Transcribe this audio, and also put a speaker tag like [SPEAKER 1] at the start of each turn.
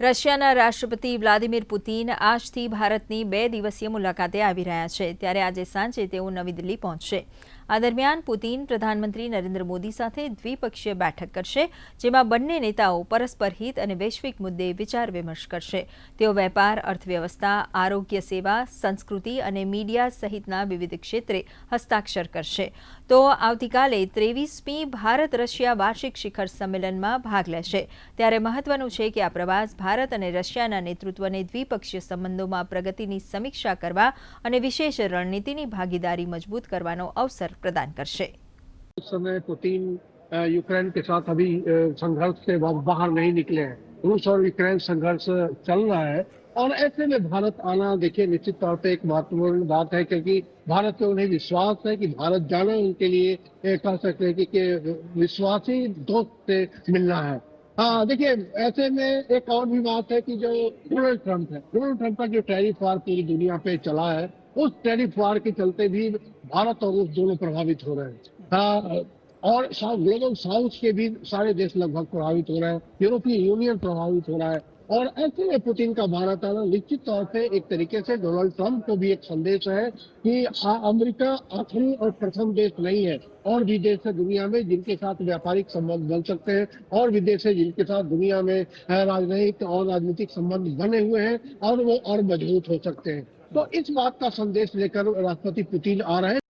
[SPEAKER 1] રશિયાના રાષ્ટ્રપતિ Vladimir Putin આજથી ભારતની બે દિવસીય મુલાકાતે આવી રહ્યા છે. ત્યારે આજે સાંજે તેઓ નવી દિલ્હી પહોંચશે. આ દરમિયાન પુતિન પ્રધાનમંત્રી નરેન્દ્ર મોદી સાથે દ્વિપક્ષીય બેઠક કરશે, જેમાં બંને નેતાઓ પરસ્પર હિત અને વૈશ્વિક મુદ્દે વિચાર વિમર્શ કરશે. તેઓ વેપાર, અર્થવ્યવસ્થા, આરોગ્ય સેવા, સંસ્કૃતિ અને મીડિયા સહિતના વિવિધ ક્ષેત્રે હસ્તાક્ષર કરશે. તો આવતીકાલે ત્રેવીસમી ભારત રશિયા વાર્ષિક શિખર સંમેલનમાં ભાગ લેશે. ત્યારે મહત્વનું છે કે આ પ્રવાસ ભારત અને રશિયાના નેતૃત્વને દ્વિપક્ષીય સંબંધોમાં પ્રગતિની સમીક્ષા કરવા અને વિશેષ રણનીતિની ભાગીદારી મજબૂત કરવાનો અવસર પ્રદાન કરશે
[SPEAKER 2] इस समय पुतिन अ, यूक्रेन के साथ अभी अ, संघर्ष से बा- बाहर नहीं निकले हैं रूस और यूक्रेन संघर्ष चल रहा है और ऐसे में भारत आना देखिए निश्चित तौर पे एक महत्वपूर्ण बात है क्योंकि भारत पे उन्हें विश्वास है कि भारत जाना उनके लिए अ, कह सकते हैं कि, कि विश्वासी दोस्त से मिलना है हाँ देखिए ऐसे में एक और भी बात है कि जो डोनाल्ड ट्रंप है डोनाल्ड ट्रंप का जो टैरिफ वार पूरी दुनिया पे चला है उस टैरिफ वार के चलते भी भारत और रूस दोनों प्रभावित हो रहे हैं। हाँ, और ग्लोबल साउथ के भी सारे देश लगभग प्रभावित हो रहे हैं। यूरोपीय यूनियन प्रभावित हो रहा है। और ऐसे में पुतिन का भारत आना निश्चित तौर पे एक तरीके से डोनाल्ड ट्रंप को भी एक संदेश है कि आ- अमेरिका आखिरी और प्रथम देश नहीं है। और भी देश है दुनिया में जिनके साथ व्यापारिक संबंध बन सकते हैं और भी देश है जिनके साथ दुनिया में अ, राजनयिक और राजनीतिक संबंध बने हुए हैं और वो और मज़बूत हो सकते हैं। तो इस बात का संदेश लेकर राष्ट्रपति पुतिन आ रहे हैं।